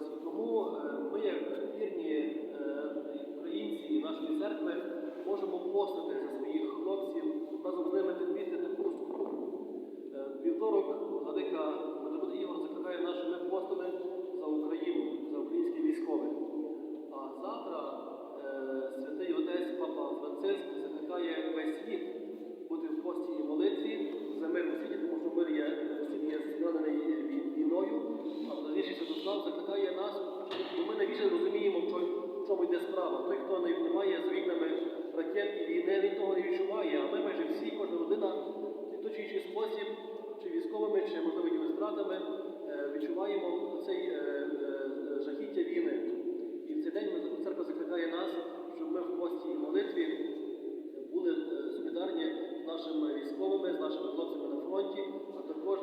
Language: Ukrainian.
Ось і тому е, ми, як вірні е, українці і нашої церкви, можемо постати за своїх хлопців, разом з ними справа. Той, хто не не має за вікнами ракет і війни, він того не відчуває, а ми майже всі, кожна родина, в той чи інший спосіб, чи військовими, чи можливо демонстратами, е, відчуваємо цей е, е, жахіття війни. І в цей день церква закликає нас, щоб ми в пості і молитві були солідарні з нашими військовими, з нашими хлопцями на фронті, а також